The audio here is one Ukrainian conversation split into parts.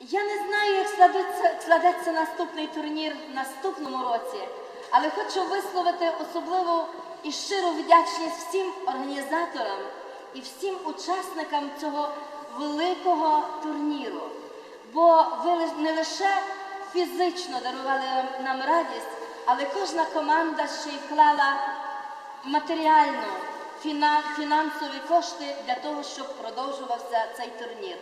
Я не знаю, як складеться, складеться наступний турнір в наступному році, але хочу висловити особливу і щиру вдячність всім організаторам і всім учасникам цього великого турніру. Бо ви не лише фізично дарували нам радість, але кожна команда ще й вклала матеріально фінансові кошти для того, щоб продовжувався цей турнір.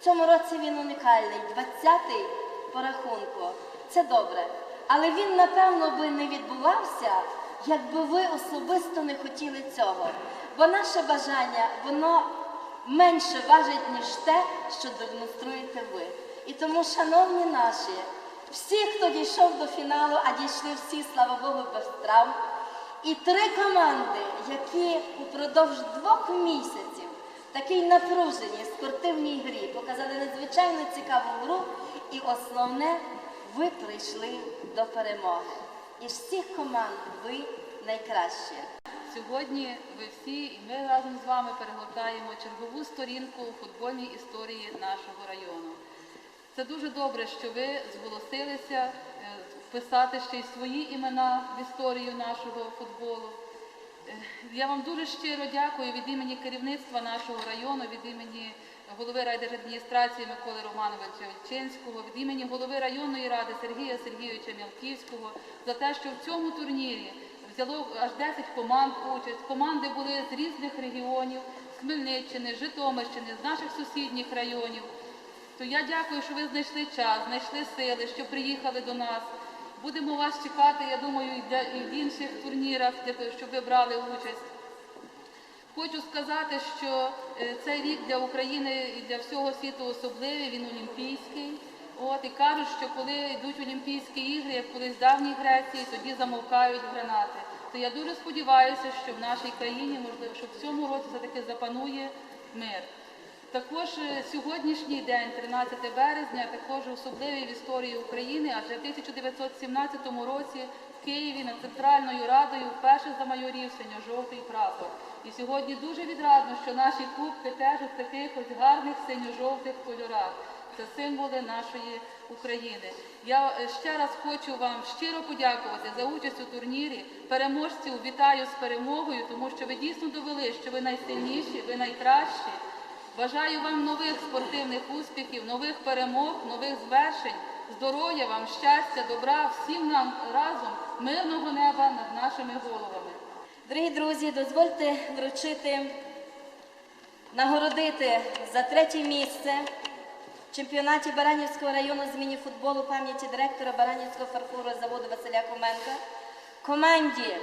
Цьому році він унікальний, 20-й по рахунку. Це добре. Але він, напевно, би не відбувався, якби ви особисто не хотіли цього. Бо наше бажання, воно менше важить, ніж те, що демонструєте ви. І тому, шановні наші, всі, хто дійшов до фіналу, а дійшли всі, слава Богу, без травм, і три команди, які упродовж двох місяців такій напруженій спортивній грі показали надзвичайно цікаву гру, і основне, ви прийшли до перемоги. Із всіх команд ви найкращі. Сьогодні ви всі і ми разом з вами перегортаємо чергову сторінку у футбольній історії нашого району. Це дуже добре, що ви зголосилися е, вписати ще й свої імена в історію нашого футболу. Е, Я вам дуже щиро дякую від імені керівництва нашого району, від імені голови райдержадміністрації Миколи Романовича Вільчинського, від імені голови районної ради Сергія Сергійовича Мілківського за те, що в цьому турнірі взяло аж 10 команд участь. Команди були з різних регіонів, з Хмельниччини, Житомирщини, з наших сусідніх районів. То я дякую, що ви знайшли час, знайшли сили, що приїхали до нас. Будемо вас чекати, я думаю, і де- і в інших турнірах, для щоб ви брали участь. Хочу сказати, що е, цей рік для України і для всього світу особливий, він олімпійський. От, і кажуть, що коли йдуть Олімпійські ігри, як колись в давній Греції, тоді замовкають гранати. То я дуже сподіваюся, що в нашій країні, можливо, що в цьому році все-таки запанує мир. Також е, сьогоднішній день, 13 березня, також особливий в історії України, адже в 1917 році в Києві над Центральною Радою вперше замайорів синьо-жовтий прапор. І сьогодні дуже відрадно, що наші кубки теж у таких ось гарних синьо-жовтих кольорах. Це символи нашої України. Я е, ще раз хочу вам щиро подякувати за участь у турнірі. Переможців вітаю з перемогою, тому що ви дійсно довели, що ви найсильніші, ви найкращі. Бажаю вам нових спортивних успіхів, нових перемог, нових звершень, здоров'я вам, щастя, добра, всім нам разом, мирного неба над нашими головами. Дорогі друзі, дозвольте вручити, нагородити за третє місце в чемпіонаті Баранівського району з міні-футболу пам'яті директора Баранівського фарфорового заводу Василя Коменка команді,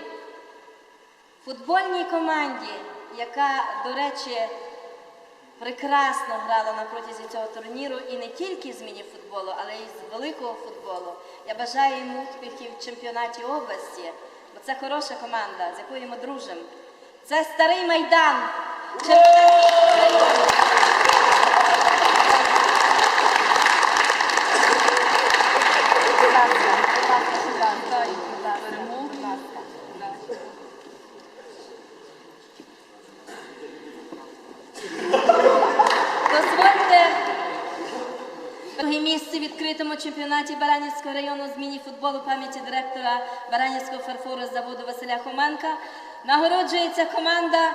футбольній команді, яка, до речі, прекрасно грала на протязі цього турніру і не тільки з міні-футболу, але й з великого футболу. Я бажаю їм успіхів в чемпіонаті області, бо це хороша команда, з якою ми дружимо. Це старий майдан. Чемпіонат чемпіонаті Баранівського району з міні-футболу пам'яті директора Баранівського фарфору заводу Василя Хоменка. Нагороджується команда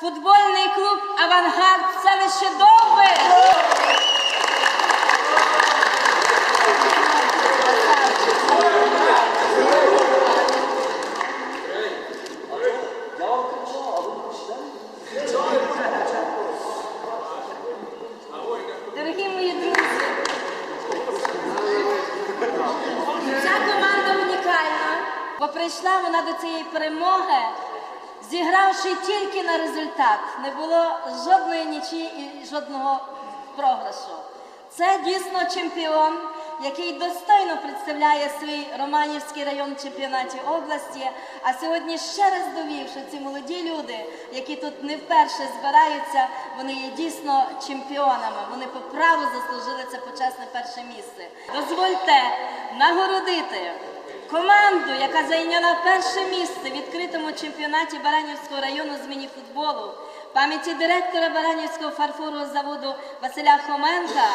футбольний клуб Авангард селище Довби. Дорогі мої друзі, ця команда унікальна, бо прийшла вона до цієї перемоги, зігравши тільки на результат. Не було жодної нічії і жодного програшу. Це дійсно чемпіон, який достойно представляє свій Романівський район в чемпіонаті області. А сьогодні ще раз довів, що ці молоді люди, які тут не вперше збираються, вони є дійсно чемпіонами. Вони по праву заслужили це почесне перше місце. Дозвольте нагородити команду, яка зайняла перше місце в відкритому чемпіонаті Баранівського району з міні-футболу, пам'яті директора Баранівського фарфорового заводу Василя Хоменка,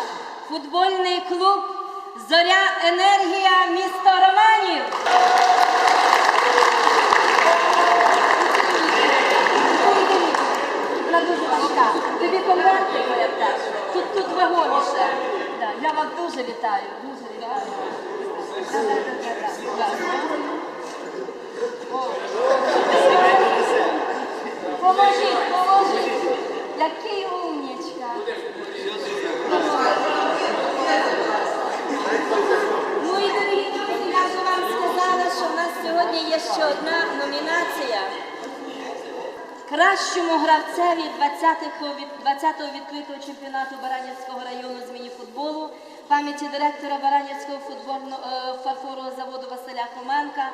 футбольний клуб Зоря Енергія місто Романів. Вона дуже важка. Тобі конвертик моя теж. Тут тут вагоміше. Я вас дуже вітаю. Дуже вітаю. Поможіть, поможіть. Який умнічка. Ну і дорогі друзі, я вже вам сказала, що в нас сьогодні є ще одна номінація. Кращому гравцеві 20-го від 20-го відкритого чемпіонату Баранівського району з мініфутболу пам'яті директора Баранівського е, фарфорового заводу Василя Хоменка.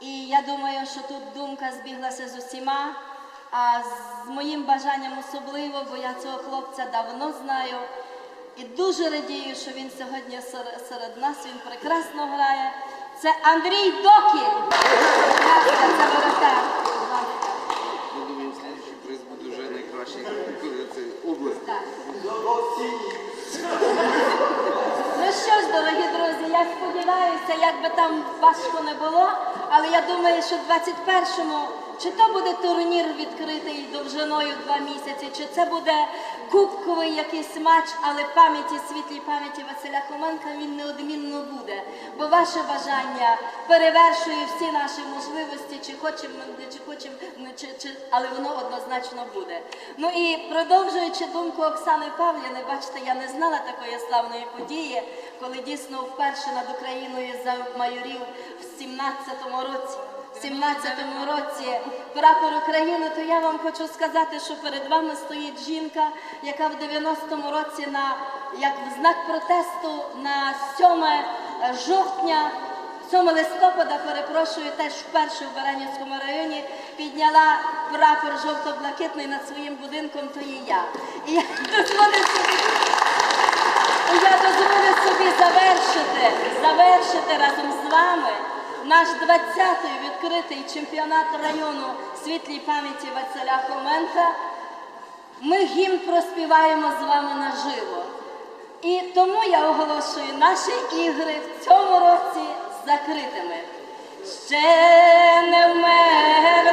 І я думаю, що тут думка збіглася з усіма, а з моїм бажанням особливо, бо я цього хлопця давно знаю. І дуже радію, що він сьогодні серед нас, він прекрасно грає. Це Андрій Докіль. Це воротар. Будь ласка. Я думаю, следующий приз буде Ну що ж, дорогі друзі, я сподіваюся, як би там важко не було, але я думаю, що в 21-му чи то буде турнір відкритий довжиною два місяці, чи це буде кубковий якийсь матч, але пам'яті, світлій пам'яті Василя Хоменка він неодмінно буде. Бо ваше бажання перевершує всі наші можливості, чи хочемо, чи хочемо, чи, чи, але воно однозначно буде. Ну і продовжуючи думку Оксани Павліни, бачите, я не знала такої славної події, коли дійсно вперше над Україною замайорів в 17-му році. В 17-му році прапор України, то я вам хочу сказати, що перед вами стоїть жінка, яка в 90-му році на як в знак протесту на 7 жовтня 7 листопада, перепрошую, теж вперше в Баранівському районі підняла прапор жовто-блакитний над своїм будинком, то і я. І я дозволю собі, я дозволю собі завершити, завершити разом з вами наш 20-й відкритий чемпіонат району світлій пам'яті Василя Хоменка. Ми гімн проспіваємо з вами наживо. І тому я оголошую наші ігри в цьому році закритими. Ще не вмер